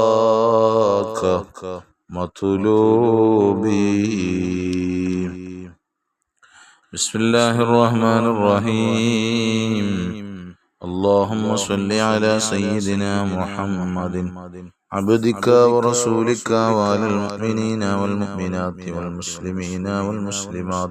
ورضاك مطلوبي بسم الله الرحمن الرحيم اللهم صل على سيدنا محمد عبدك ورسولك وعلى المؤمنين والمؤمنات والمسلمين والمسلمات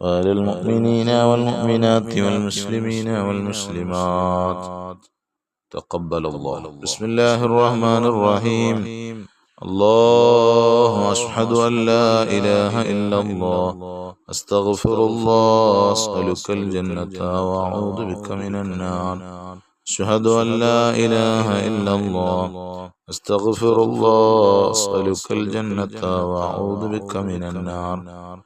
وعلى المؤمنين والمؤمنات والمسلمين والمسلمات. تقبل الله. بسم الله الرحمن الرحيم. الله أشهد أن لا إله إلا الله. أستغفر الله. أسألك الجنة وأعوذ بك من النار. أشهد أن لا إله إلا الله. أستغفر الله. أسألك الجنة وأعوذ بك من النار.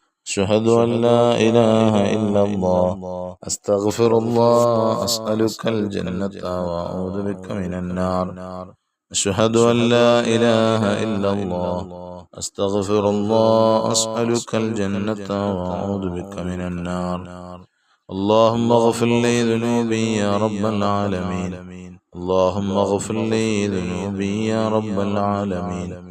أشهد أن لا إله إلا الله. أستغفر الله أسألك الجنة وأعوذ بك من النار. أشهد أن لا إله إلا الله. أستغفر الله أسألك الجنة وأعوذ بك من النار. اللهم اغفر لي ذنوبي يا رب العالمين. اللهم اغفر لي ذنوبي يا رب العالمين.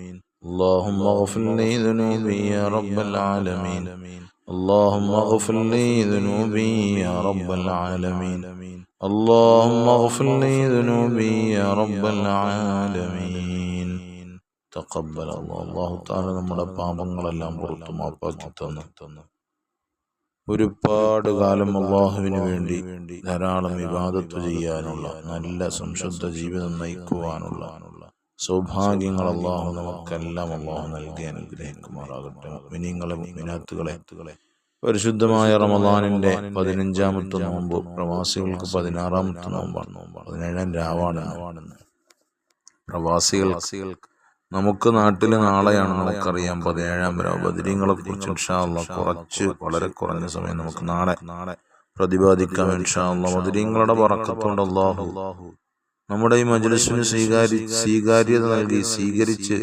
اللهم اغفر لي ذنوبي يا رب العالمين اللهم اغفر لي ذنوبي يا رب العالمين اللهم اغفر لي ذنوبي يا رب العالمين تقبل الله الله تعالى നമ്മുടെ പാപങ്ങളെല്ലാം പുറത്തു മാപ്പാക്കി തന്നു ഒരുപാട് കാലം അള്ളാഹുവിന് വേണ്ടി ധാരാളം വിവാദത്ത് ചെയ്യാനുള്ള നല്ല സംശുദ്ധ ജീവിതം നയിക്കുവാനുള്ള സൗഭാഗ്യങ്ങൾ അള്ളാഹു നമുക്കെല്ലാം അള്ളാഹു നൽകി അനുഗ്രഹിക്കുമാറാകട്ടെ. മിനിങ്ങളെ മിനാത്തുകളെ പരിശുദ്ധമായ റമദാനിന്റെ പതിനഞ്ചാമത്തെ നോമ്പ് പ്രവാസികൾക്ക് പതിനാറാമത്തെ നോമ്പാണ് പതിനേഴാം രാവാണ് പ്രവാസികൾക്ക് നമുക്ക് നാട്ടിൽ നാളെയാണ് നമുക്കറിയാം പതിനേഴാം രാവ്. ബദിരിങ്ങളെ കുറിച്ച് ഇൻഷാല്ല കുറച്ച് വളരെ കുറഞ്ഞ സമയം നമുക്ക് നാളെ നാളെ പ്രതിപാദിക്കാം ഇൻഷാല്ല ബദിരിങ്ങളുടെ പറക്കത്തോണ്ട് അള്ളാഹു നമ്മുടെ ഈ മജ്ലിസിന് സ്വീകാരി സ്വീകാര്യത നൽകി സ്വീകരിച്ച്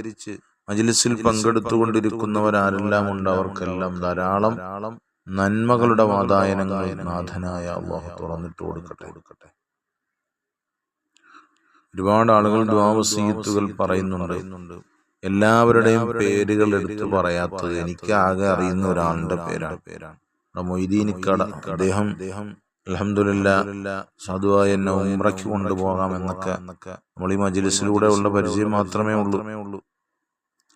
മജ്ലിസിൽ പങ്കെടുത്തുകൊണ്ടിരിക്കുന്നവരാരെല്ലാം ഉണ്ട്. അവർക്കെല്ലാം ധാരാളം നന്മകളുടെ വാതായനങ്ങൾ നാഥനായ അള്ളാഹു തുറന്നിട്ട് കൊടുക്കട്ടെ. കൊടുക്കട്ടെ ഒരുപാട് ആളുകൾ ദ്വാവസീത്തുകൾ പറയുന്നുണ്ട്. എല്ലാവരുടെയും പേരുകൾ എടുത്തു പറയാത്തത് എനിക്ക് ആകെ അറിയുന്ന ഒരാളുടെ പേരാണ്. പേരാണ് മൊയ്തീനിക്കട. അദ്ദേഹം അലഹമില്ല സാധുവായി എന്നെ ഉമ്രയ്ക്ക് കൊണ്ടുപോകാം എന്നൊക്കെ നമ്മൾ ഈ മജിലിസിലൂടെ ഉള്ള പരിചയം മാത്രമേ ഉള്ളൂ. ഉള്ളൂ.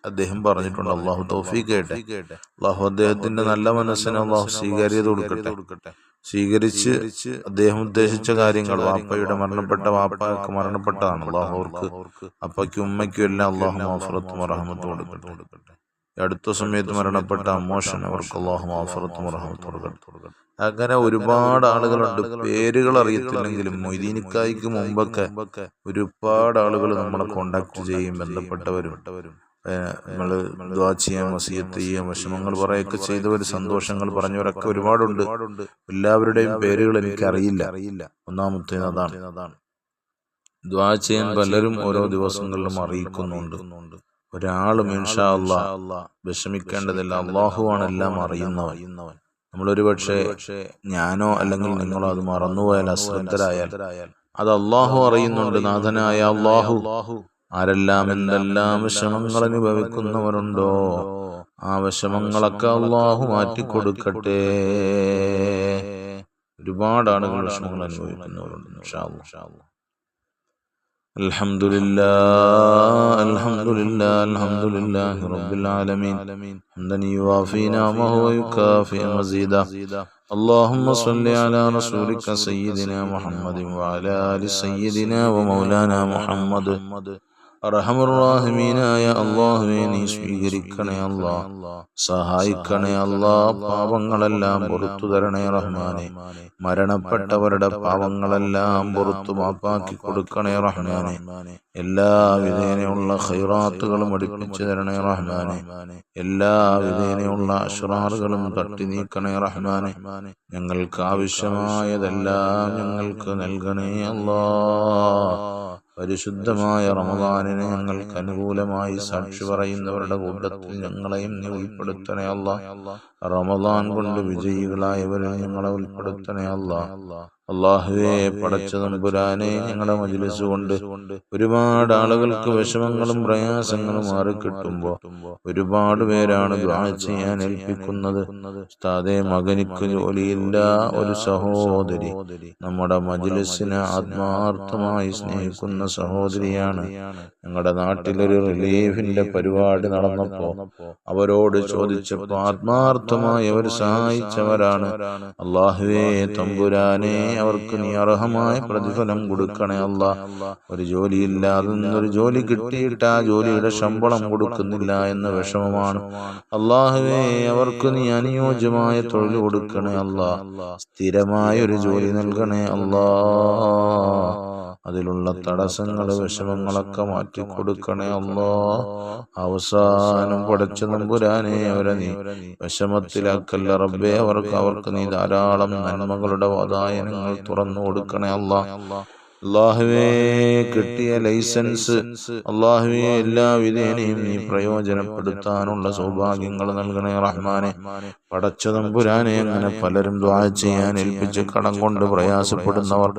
അദ്ദേഹം പറഞ്ഞിട്ടുണ്ട് അള്ളാഹു തൗഫീഖ് കേട്ടെ. അള്ളാഹു അദ്ദേഹത്തിന്റെ നല്ല മനസ്സിന് അള്ളാഹു സ്വീകാര്യത കൊടുക്കട്ടെ. സ്വീകരിച്ച് അദ്ദേഹം ഉദ്ദേശിച്ച കാര്യങ്ങൾ വാപ്പയുടെ മരണപ്പെട്ട വാപ്പയൊക്കെ മരണപ്പെട്ടതാണ്. അള്ളാഹു അവർക്ക് അപ്പയ്ക്കും ഉമ്മയ്ക്കും എല്ലാം അള്ളാഹു മാഫറത്തും അറഹമത്തും കൊടുക്കട്ടെ. അടുത്ത സമയത്ത് മരണപ്പെട്ട അമ്മോഷൻ അവർക്ക് അള്ളാഹു മാഫറത്തും റഹമത്തും കൊടുക്കട്ടെ. അങ്ങനെ ഒരുപാട് ആളുകളുണ്ട്. പേരുകൾ അറിയത്തില്ലെങ്കിലും മൊയ്തീനിക്കായ്ക്ക് മുമ്പൊക്കെ ഒരുപാട് ആളുകൾ നമ്മളെ കോണ്ടാക്ട് ചെയ്യും ബന്ധപ്പെട്ടവരും. നമ്മൾ ദ്വാ ചെയ്യാൻ വസീയത്ത് ചെയ്യാൻ വിഷമങ്ങൾ പറയൊക്കെ ചെയ്തവർ സന്തോഷങ്ങൾ പറഞ്ഞവരൊക്കെ ഒരുപാടുണ്ട്. എല്ലാവരുടെയും പേരുകൾ എനിക്ക് അറിയില്ല അറിയില്ല ഒന്നാമത്തെ അതാണ്. അതാണ്. ദ്വാ ചെയ്യാൻ പലരും ഓരോ ദിവസങ്ങളിലും അറിയിക്കുന്നുണ്ട്. ഒരാളും ഇൻഷാ അള്ളാ വിഷമിക്കേണ്ടതില്ല. അള്ളാഹുവാണ് എല്ലാം അറിയുന്നവൻ. നമ്മളൊരു പക്ഷേ ഞാനോ അല്ലെങ്കിൽ നിങ്ങളോ അത് മറന്നുപോയാൽ അശ്രദ്ധരായാൽ അത് അള്ളാഹു അറിയുന്നുണ്ട്. നാഥനായ അള്ളാഹു ആരെല്ലാം എന്തെല്ലാം വിഷമങ്ങൾ അനുഭവിക്കുന്നവരുണ്ടോ? ആ വിഷമങ്ങളൊക്കെ അള്ളാഹു മാറ്റിക്കൊടുക്കട്ടെ. ഒരുപാട് ആളുകൾ വിഷമങ്ങൾ അനുഭവിക്കുന്നവരുണ്ട് الحمد لله الحمد لله الحمد لله رب العالمين حمدا يوافي نعمه ويكافئ مزيدا اللهم صل على رسولك سيدنا محمد وعلى آل سيدنا ومولانا محمد അറഹമുറാഹിമീനായ അള്ളാഹുവെ നീ സ്വീകരിക്കണേ അല്ലാ. സഹായിക്കണേ അല്ലാ. പാപങ്ങളെല്ലാം പുറത്തു തരണേ റഹ്മാനെ. മരണപ്പെട്ടവരുടെ പാപങ്ങളെല്ലാം പുറത്തു മാപ്പാക്കി കൊടുക്കണേ റഹ്മാനെ. എല്ലാ വിധേനയുള്ള ഖൈറാത്തുകളും അടുപ്പിച്ചു തരണേ റഹ്മാനെ. എല്ലാ വിധേനയുള്ള അഷ്റാറുകളും തട്ടി നീക്കണേ റഹ്മാനെ. ഞങ്ങൾക്ക് ആവശ്യമായതെല്ലാം ഞങ്ങൾക്ക് നൽകണേ അല്ലാ. പരിശുദ്ധമായ റമദാനിനെ ഞങ്ങൾക്ക് അനുകൂലമായി സാക്ഷി പറയുന്നവരുടെ കൂട്ടത്തിൽ ഞങ്ങളെയും നീ ഉൾപ്പെടുത്തണേ അല്ല. റമദാൻ കൊണ്ട് വിജയികളായവരെ ഞങ്ങളെ ഉൾപ്പെടുത്തണേ അല്ല. അള്ളാഹുവെ പടച്ച നമ്പുരാനെ ഞങ്ങളുടെ മജിലിസ് കൊണ്ട് ഒരുപാട് ആളുകൾക്ക് വിഷമങ്ങളും പ്രയാസങ്ങളും മാറി മാറിക്കിട്ടുമ്പോ ഒരുപാട് പേരാണ് ദ്വാ ചെയ്യാൻ ഏൽപ്പിക്കുന്നത്. ഉസ്താദെ മകനിക്ക് ജോലിയില്ല ഒരു സഹോദരി. നമ്മുടെ മജിലിസിനെ ആത്മാർത്ഥമായി സ്നേഹിക്കുന്ന സഹോദരിയാണ്. ഞങ്ങളുടെ നാട്ടിലൊരു റിലീഫിന്റെ പരിപാടി നടന്നപ്പോ അവരോട് ചോദിച്ചപ്പോ ആത്മാർത്ഥമായി അവർ സഹായിച്ചവരാണ്. അള്ളാഹുവേ തമ്പുരാനെ അവർക്ക് നീ അർഹമായ പ്രതിഫലം കൊടുക്കണേ അല്ല. ഒരു ജോലിയില്ലാതെ ഒരു ജോലി കിട്ടിയിട്ട് ആ ജോലിയുടെ ശമ്പളം കൊടുക്കുന്നില്ല എന്ന വിഷമമാണ്. അള്ളാഹുവേ അവർക്ക് നീ അനുയോജ്യമായ തൊഴിൽ കൊടുക്കണേ അല്ല. സ്ഥിരമായ ഒരു ജോലി നൽകണേ അല്ലാ. അതിലുള്ള തടസ്സങ്ങൾ വിഷമങ്ങളൊക്കെ മാറ്റി കൊടുക്കണേ അല്ലോ. അവസാനം പടച്ചു നമ്പുരാനെ അവരെ നീ. വിഷമത്തിലാക്കല്ല റബ്ബേ. അവർക്ക് അവർക്ക് നീ ധാരാളം നന്മകളുടെ വാതായനങ്ങൾ തുറന്നു കൊടുക്കണേ അല്ല. അള്ളാഹുവേ കിട്ടിയ ലൈസൻസ് അള്ളാഹുവേ എല്ലാ വിധേനയും നീ പ്രയോജനപ്പെടുത്താനുള്ള സൗഭാഗ്യങ്ങൾ നൽകണേ റഹ്മാനെ. പടച്ച തമ്പുരാനെ അങ്ങനെ പലരും ദ്വാ ചെയ്യാൻ ഏൽപ്പിച്ച് കടം കൊണ്ട് പ്രയാസപ്പെടുന്നവർ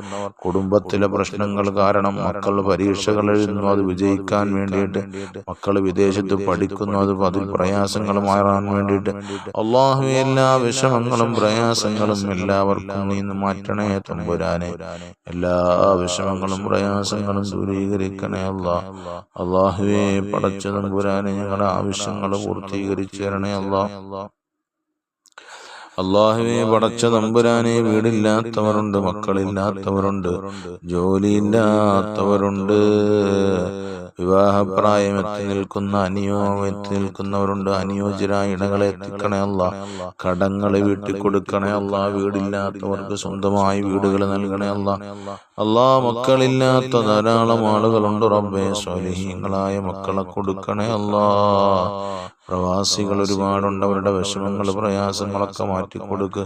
കുടുംബത്തിലെ പ്രശ്നങ്ങൾ കാരണം മക്കൾ പരീക്ഷകൾ എഴുതുന്നു അത് വിജയിക്കാൻ വേണ്ടിയിട്ട് മക്കൾ വിദേശത്ത് പഠിക്കുന്നു അത് അതിൽ പ്രയാസങ്ങൾ മാറാൻ വേണ്ടിയിട്ട്. അള്ളാഹു എല്ലാ വിഷമങ്ങളും പ്രയാസങ്ങളും എല്ലാവർക്കും നീന്ന് മാറ്റണേ തമ്പുരാനെ. എല്ലാ വിഷമങ്ങളും പ്രയാസങ്ങളും ദൂരീകരിക്കണേ അല്ല. അള്ളാഹുവെ പടച്ചതും പുരാനെ ഞങ്ങളുടെ ആവശ്യങ്ങൾ പൂർത്തീകരിച്ചു തരണേ അല്ല. അള്ളാഹുവെ പടച്ച തമ്പുരാനെ വീടില്ലാത്തവരുണ്ട് മക്കളില്ലാത്തവരുണ്ട് ജോലിയില്ലാത്തവരുണ്ട്. വിവാഹപ്രായം എത്തി നിൽക്കുന്ന അനിയോ എത്തി നിൽക്കുന്നവരുണ്ട്. അനുയോജ്യരായ ഇടങ്ങളെ എത്തിക്കണേ അല്ല. കടങ്ങളെ വീട്ടിൽ കൊടുക്കണേ അല്ല. വീടില്ലാത്തവർക്ക് സ്വന്തമായി വീടുകൾ നൽകണേ അല്ല. അല്ലാ. മക്കളില്ലാത്ത ധാരാളം ആളുകളുണ്ട് റബ്ബേ. സ്വലഹീങ്ങളായ മക്കളെ കൊടുക്കണേ അല്ലാ. പ്രവാസികൾ ഒരുപാടുണ്ട് അവരുടെ വിഷമങ്ങൾ പ്രയാസങ്ങളൊക്കെ മാറ്റിക്കൊടുക്ക്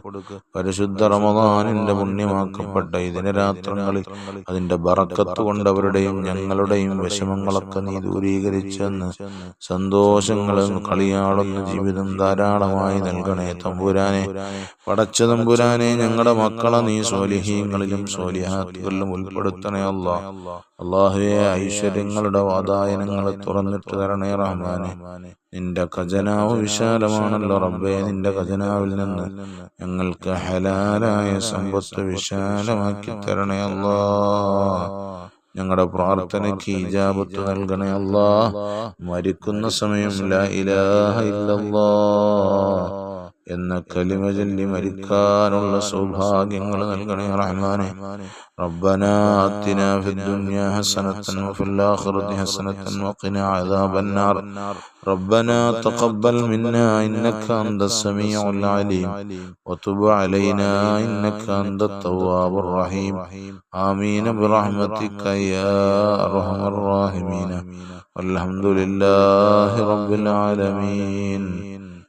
പരിശുദ്ധ റമദാനിന്റെ പുണ്യമാക്കപ്പെട്ട ഇതിന് രാത്രങ്ങളിൽ അതിന്റെ ബറക്കത്ത് കൊണ്ട് അവരുടെയും ഞങ്ങളുടെയും വിഷമങ്ങളൊക്കെ നീ ദൂരീകരിച്ചെന്ന് സന്തോഷങ്ങളും കളിയാടുന്ന ജീവിതം ധാരാളമായി നൽകണേ തമ്പുരാനെ. പടച്ച തമ്പുരാനെ ഞങ്ങളുടെ മക്കളെ നീ സോലിഹീങ്ങളിലും സോലിഹാത്തുകളിലും ഉൾപ്പെടുത്തണേ അല്ല. അള്ളാഹുവെ ഐശ്വര്യങ്ങളുടെ വാതായനങ്ങളെ തുറന്നിട്ട് തരണേ റഹ്മാനെ. നിന്റെ ഖജനാവ് വിശാലമാണല്ലോ റബ്ബേ. നിന്റെ ഖജനാവിൽ നിന്ന് ഞങ്ങൾക്ക് ഹലാലായ സമ്പത്ത് വിശാലമാക്കി തരണേ അല്ലാ ഞങ്ങളുടെ പ്രാർത്ഥനയ്ക്ക് ഇജാബത്ത് നൽകണേ അല്ലാ മരിക്കുന്ന സമയം ലാ ഇലാഹ ഇല്ലല്ലാ എന്ന കലിമ ചൊല്ലി മരിക്കാനുള്ള സൗഭാഗ്യങ്ങൾ നൽകണേ റഹ്മാനെ ربنا آتنا في الدنيا حسنة وفي الآخرة حسنة وقنا عذاب النار ربنا تقبل منا إنك أنت السميع العليم وتب علينا إنك أنت التواب الرحيم آمين برحمتك يا أرحم الراحمين والحمد لله رب العالمين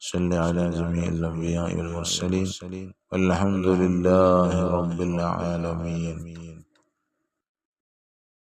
صل على جميع الأنبياء والمرسلين. والحمد لله رب العالمين.